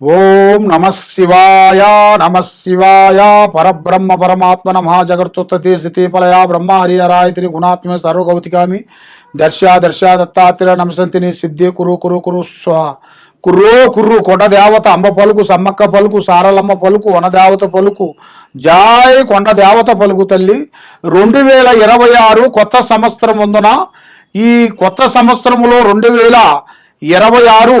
ఓం నమ శివాయ నమ శివాయ. పరబ్రహ్మ పరమాత్మ నమ. జగత్తుత్తి స్థితిపలయ బ్రహ్మ హరిహరాయతిని గుణాత్మ సర్వగౌతికామి. దర్శా దర్శ దత్తాత్రేయ నమసంతిని సిద్ధి. కురు కురు కురు స్వ. కుర్రో కుర్రు కొండ దేవత అంబ పలుకు సమ్మక్క పలుకు సారలమ్మ పలుకు వనదేవత పలుకు. జాయ్ కొండ దేవత పలుకు తల్లి. రెండు వేల ఇరవై ఆరు కొత్త సంవత్సరం ఉందున ఈ కొత్త సంవత్సరములో రెండు వేల ఇరవై ఆరు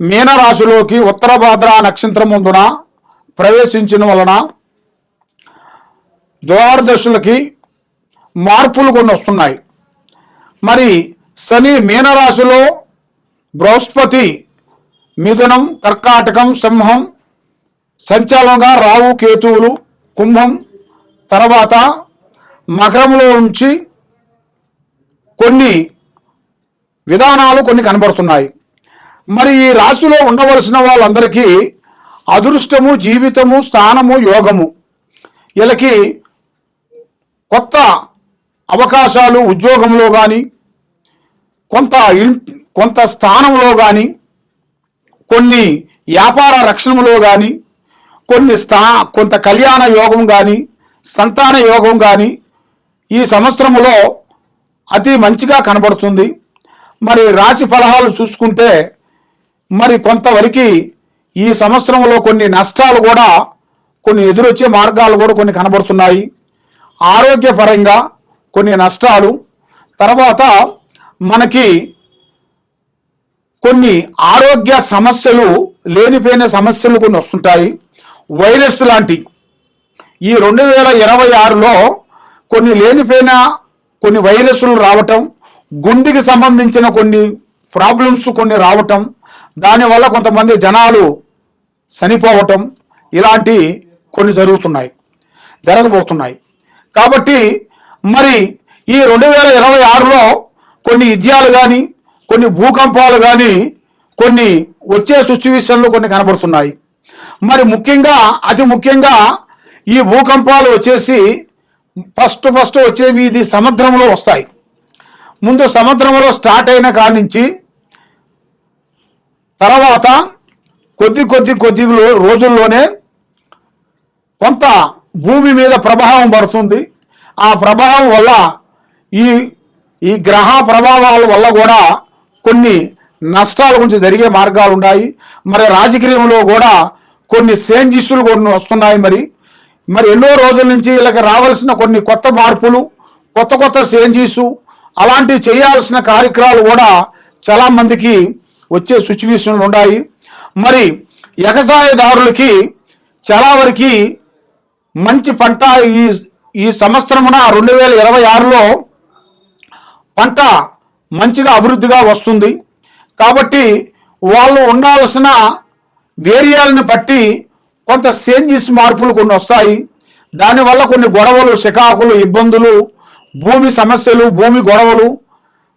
మీనరాశిలోకి ఉత్తరభాద్ర నక్షత్రం ముందున ప్రవేశించిన వలన ద్వారదశులకి మార్పులు కొన్ని వస్తున్నాయి. మరి శని మీనరాశిలో బృహస్పతి మిథునం కర్కాటకం సింహం సంచాలనంగా రావు కేతువులు కుంభం తర్వాత మకరంలో ఉంచి కొన్ని విధానాలు కొన్ని కనబడుతున్నాయి. మరి ఈ రాశిలో ఉండవలసిన వాళ్ళందరికీ అదృష్టము జీవితము స్థానము యోగము. వీళ్ళకి కొత్త అవకాశాలు ఉద్యోగంలో కానీ కొంత ఇన్ కొంత స్థానంలో కానీ కొన్ని వ్యాపార రక్షణలో కానీ కొన్ని స్థా కొంత కళ్యాణ యోగం కానీ సంతాన యోగం కానీ ఈ సంవత్సరములో అతి మంచిగా కనబడుతుంది. మరి రాశి ఫలహాలు చూసుకుంటే మరి కొంతవరకు ఈ సంవత్సరంలో కొన్ని నష్టాలు కూడా కొన్ని ఎదురొచ్చే మార్గాలు కూడా కొన్ని కనబడుతున్నాయి. ఆరోగ్యపరంగా కొన్ని నష్టాలు తర్వాత మనకి కొన్ని ఆరోగ్య సమస్యలు లేనిపోయిన సమస్యలు కొన్ని వస్తుంటాయి. వైరస్ లాంటి ఈ రెండు వేల ఇరవై ఆరులో కొన్ని లేనిపోయిన కొన్ని వైరస్లు రావటం గుండెకి సంబంధించిన కొన్ని ప్రాబ్లమ్స్ కొన్ని రావటం దానివల్ల కొంతమంది జనాలు చనిపోవటం ఇలాంటి కొన్ని జరుగుతున్నాయి జరగబోతున్నాయి. కాబట్టి మరి ఈ రెండు వేల ఇరవై ఆరులో కొన్ని విద్యాలు కానీ కొన్ని భూకంపాలు కానీ కొన్ని వచ్చే సిచ్యువేషన్లు కొన్ని కనబడుతున్నాయి. మరి ముఖ్యంగా అతి ముఖ్యంగా ఈ భూకంపాలు వచ్చేసి ఫస్ట్ ఫస్ట్ వచ్చేవి ఇది సముద్రంలో వస్తాయి. ముందు సముద్రంలో స్టార్ట్ అయిన కాడి నుంచి తర్వాత కొద్ది కొద్ది కొద్ది రోజుల్లోనే కొంత భూమి మీద ప్రభావం పడుతుంది. ఆ ప్రభావం వల్ల ఈ ఈ గ్రహ ప్రభావాల వల్ల కూడా కొన్ని నష్టాల గురించి జరిగే మార్గాలు ఉన్నాయి. మరి రాజకీయంలో కూడా కొన్ని చేంజెస్లు కొన్ని వస్తున్నాయి మరి. మరి ఎన్నో రోజుల నుంచి వీళ్ళకి రావాల్సిన కొన్ని కొత్త మార్పులు కొత్త కొత్త చేంజెస్ అలాంటివి చేయాల్సిన కార్యక్రమాలు కూడా చాలా మందికి వచ్చే సిచ్యువేషన్లు ఉన్నాయి. మరి వ్యవసాయదారులకి చాలా వరకు మంచి పంట ఈ ఈ సంవత్సరమున రెండు వేల ఇరవై ఆరులో పంట మంచిగా అభివృద్ధిగా వస్తుంది. కాబట్టి వాళ్ళు ఉండాల్సిన వేరియాలను బట్టి కొంత చేంజెస్ మార్పులు కొన్ని వస్తాయి. దానివల్ల కొన్ని గొడవలు శికాకులు ఇబ్బందులు భూమి సమస్యలు భూమి గొడవలు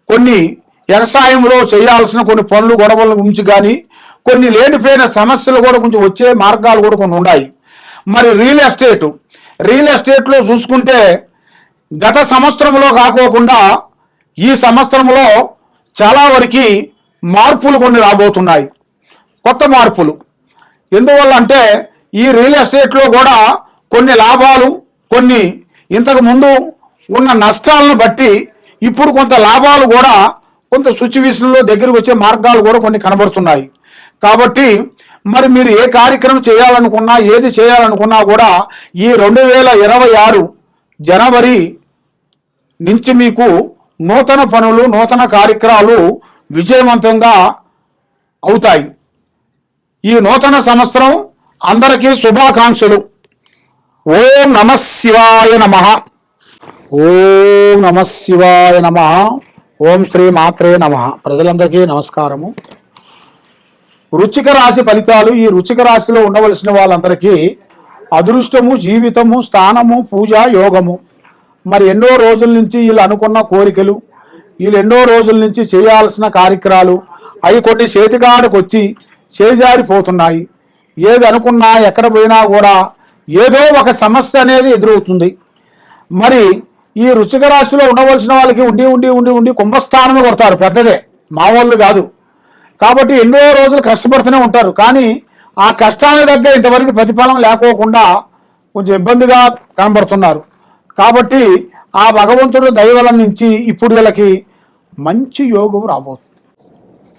కొన్ని వ్యవసాయంలో చేయాల్సిన కొన్ని పనులు గొడవల గురించి కానీ కొన్ని లేనిపోయిన సమస్యలు కూడా కొంచెం వచ్చే మార్గాలు కూడా కొన్ని ఉన్నాయి. మరి రియల్ ఎస్టేట్ రియల్ ఎస్టేట్లో చూసుకుంటే గత సంవత్సరంలో కాకోకుండా ఈ సంవత్సరంలో చాలా వరకు మార్పులు కొన్ని రాబోతున్నాయి. కొత్త మార్పులు. ఎందువల్ల అంటే ఈ రియల్ ఎస్టేట్లో కూడా కొన్ని లాభాలు కొన్ని ఇంతకు ముందు ఉన్న నష్టాలను బట్టి ఇప్పుడు కొంత లాభాలు కూడా కొంత సిచ్యువేషన్లో దగ్గరికి వచ్చే మార్గాలు కూడా కొన్ని కనబడుతున్నాయి. కాబట్టి మరి మీరు ఏ కార్యక్రమం చేయాలనుకున్నా ఏది చేయాలనుకున్నా కూడా ఈ రెండు వేల ఇరవై ఆరు జనవరి నుంచి మీకు నూతన పనులు నూతన కార్యక్రమాలు విజయవంతంగా అవుతాయి. ఈ నూతన సంవత్సరం అందరికీ శుభాకాంక్షలు. ఓం నమ శివాయ నమ. ఓం నమ శివాయ నమ. ఓం శ్రీ మాత్రే నమ. ప్రజలందరికీ నమస్కారము. రుచిక రాశి ఫలితాలు ఈ రుచిక రాశిలో ఉండవలసిన వాళ్ళందరికీ అదృష్టము జీవితము స్థానము పూజ యోగము. మరి ఎన్నో రోజుల నుంచి వీళ్ళు అనుకున్న కోరికలు వీళ్ళు ఎన్నో రోజుల నుంచి చేయాల్సిన కార్యక్రమాలు అవి కొన్ని చేతికాడకు వచ్చి చేజారిపోతున్నాయి. ఏది అనుకున్నా ఎక్కడ పోయినా కూడా ఏదో ఒక సమస్య అనేది ఎదురవుతుంది. మరి ఈ రుచిక రాశిలో ఉండవలసిన వాళ్ళకి ఉండి ఉండి ఉండి ఉండి కుంభస్థానమే కొడతారు. పెద్దదే. మావాళ్ళు కాదు. కాబట్టి ఎన్నో రోజులు కష్టపడుతూనే ఉంటారు. కానీ ఆ కష్టానికి దగ్గర ఇంతవరకు ప్రతిఫలం లేకోకుండా కొంచెం ఇబ్బందిగా కనబడుతున్నారు. కాబట్టి ఆ భగవంతుడు దైవల నుంచి ఇప్పుడు వీళ్ళకి మంచి యోగం రాబోతుంది.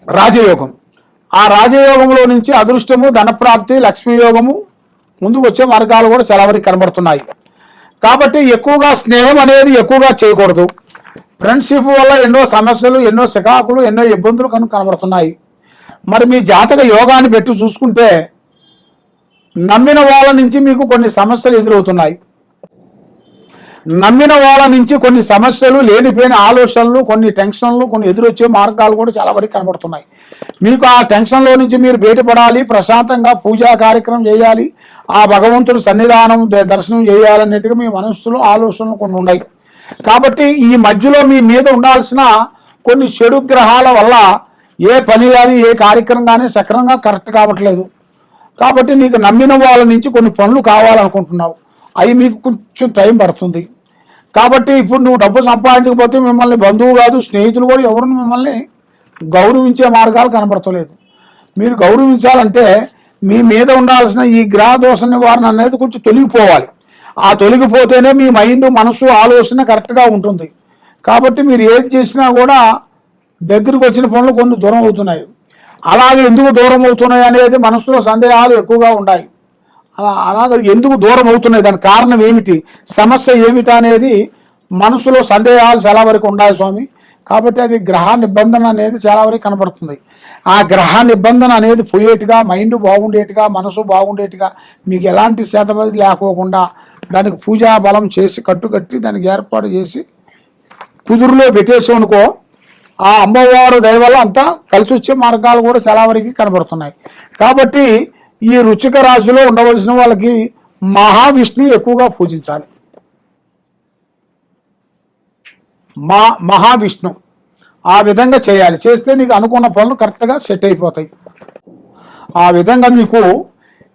రాజయోగం. ఆ రాజయోగంలో నుంచి అదృష్టము ధనప్రాప్తి లక్ష్మీ యోగము ముందుకు వచ్చే మార్గాలు కూడా చాలా వరకు కనబడుతున్నాయి. కాబట్టి ఎక్కువగా స్నేహం అనేది ఎక్కువగా చేయకూడదు. ఫ్రెండ్షిప్ వల్ల ఎన్నో సమస్యలు ఎన్నో చికాకులు ఎన్నో ఇబ్బందులు కనుక కనబడుతున్నాయి. మరి మీ జాతక యోగాన్ని పెట్టి చూసుకుంటే నమ్మిన వాళ్ళ నుంచి మీకు కొన్ని సమస్యలు ఎదురవుతున్నాయి. నమ్మిన వాళ్ళ నుంచి కొన్ని సమస్యలు లేనిపోయిన ఆలోచనలు కొన్ని టెన్షన్లు కొన్ని ఎదురొచ్చే మార్గాలు కూడా చాలా వరకు కనబడుతున్నాయి. మీకు ఆ టెన్షన్లో నుంచి మీరు బయటపడాలి ప్రశాంతంగా పూజా కార్యక్రమం చేయాలి ఆ భగవంతుడు సన్నిధానం దర్శనం చేయాలన్నట్టుగా మీ మనస్సులో ఆలోచనలు కొన్ని ఉన్నాయి. కాబట్టి ఈ మధ్యలో మీ మీద ఉండాల్సిన కొన్ని చెడు గ్రహాల వల్ల ఏ పని కానీ ఏ కార్యక్రమం కానీ సక్రమంగా కరెక్ట్ కావట్లేదు. కాబట్టి నీకు నమ్మిన వాళ్ళ నుంచి కొన్ని పనులు కావాలనుకుంటున్నావు. అవి మీకు కొంచెం టైం పడుతుంది. కాబట్టి ఇప్పుడు నువ్వు డబ్బు సంపాదించకపోతే మిమ్మల్ని బంధువు కాదు స్నేహితులు కూడా ఎవరు మిమ్మల్ని గౌరవించే మార్గాలు కనబడతలేదు మీరు గౌరవించాలంటే మీ మీద ఉండాల్సిన ఈ గ్రహ దోష నివారణ అనేది కొంచెం తొలగిపోవాలి. ఆ తొలగిపోతేనే మీ మైండ్ మనసు ఆలోచన కరెక్ట్గా ఉంటుంది. కాబట్టి మీరు ఏది చేసినా కూడా దగ్గరికి వచ్చిన పనులు కొన్ని దూరం అవుతున్నాయి. అలాగే ఎందుకు దూరం అవుతున్నాయి అనేది మనసులో సందేహాలు ఎక్కువగా ఉన్నాయి అలా అలాగే ఎందుకు దూరం అవుతున్నాయి? దాని కారణం ఏమిటి? సమస్య ఏమిటి అనేది మనసులో సందేహాలు చాలా వరకు ఉన్నాయి స్వామి. కాబట్టి అది గ్రహ నిబంధన అనేది చాలా వరకు కనబడుతుంది. ఆ గ్రహ నిబంధన అనేది పోయేట్టుగా మైండ్ బాగుండేట్టుగా మనసు బాగుండేట్టుగా మీకు ఎలాంటి శాతపది లేకోకుండా దానికి పూజా బలం చేసి కట్టుకట్టి దానికి ఏర్పాటు చేసి కుదురులో పెట్టేసాం అనుకో ఆ అమ్మవారు దయవల్ల అంతా కలిసి వచ్చే మార్గాలు కూడా చాలా వరకు కనబడుతున్నాయి. కాబట్టి ఈ రుచిక రాశిలో ఉండవలసిన వాళ్ళకి మహావిష్ణువు ఎక్కువగా పూజించాలి. మా మహావిష్ణు ఆ విధంగా చేయాలి. చేస్తే నీకు అనుకున్న పనులు కరెక్ట్గా సెట్ అయిపోతాయి. ఆ విధంగా మీకు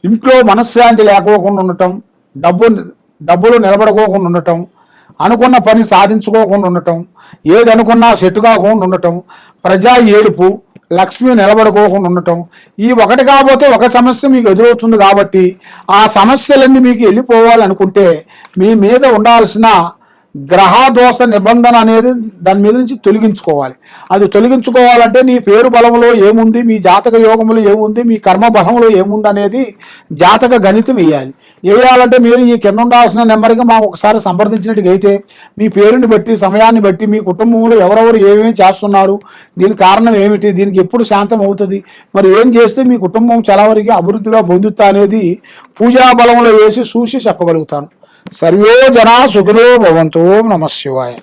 ఇంట్లో మనశ్శాంతి లేకోకుండా ఉండటం డబ్బు డబ్బులు నిలబడుకోకుండా ఉండటం అనుకున్న పని సాధించుకోకుండా ఉండటం ఏది అనుకున్నా సెట్ కాకుండా ఉండటం ప్రజా ఏడుపు లక్ష్మి నిలబడుకోకుండా ఉండటం. ఈ ఒకటి కాకపోతే ఒక సమస్య మీకు ఎదురవుతుంది కాబట్టి ఆ సమస్యలన్నీ మీకు వెళ్ళిపోవాలనుకుంటే మీ మీద ఉండాల్సిన గ్రహ దోష నిబంధన అనేది దాని మీద నుంచి తొలగించుకోవాలి. అది తొలగించుకోవాలంటే నీ పేరు బలంలో ఏముంది మీ జాతక యోగములో ఏముంది మీ కర్మ బలంలో ఏముంది అనేది జాతక గణితం వేయాలి. వేయాలంటే మీరు ఈ కింద ఉండాల్సిన నెంబర్గా మాకు ఒకసారి సంప్రదించినట్టుగా అయితే మీ పేరుని బట్టి సమయాన్ని బట్టి మీ కుటుంబంలో ఎవరెవరు ఏమేమి చేస్తున్నారు దీని కారణం ఏమిటి దీనికి ఎప్పుడు శాంతం అవుతుంది మరి ఏం చేస్తే మీ కుటుంబం చాలా వరకు అభివృద్ధిగా పొందుతా అనేది పూజా బలంలో వేసి చూసి చెప్పగలుగుతాను. సర్వే జనా సుఖినో భవంతు నమ శివాయ.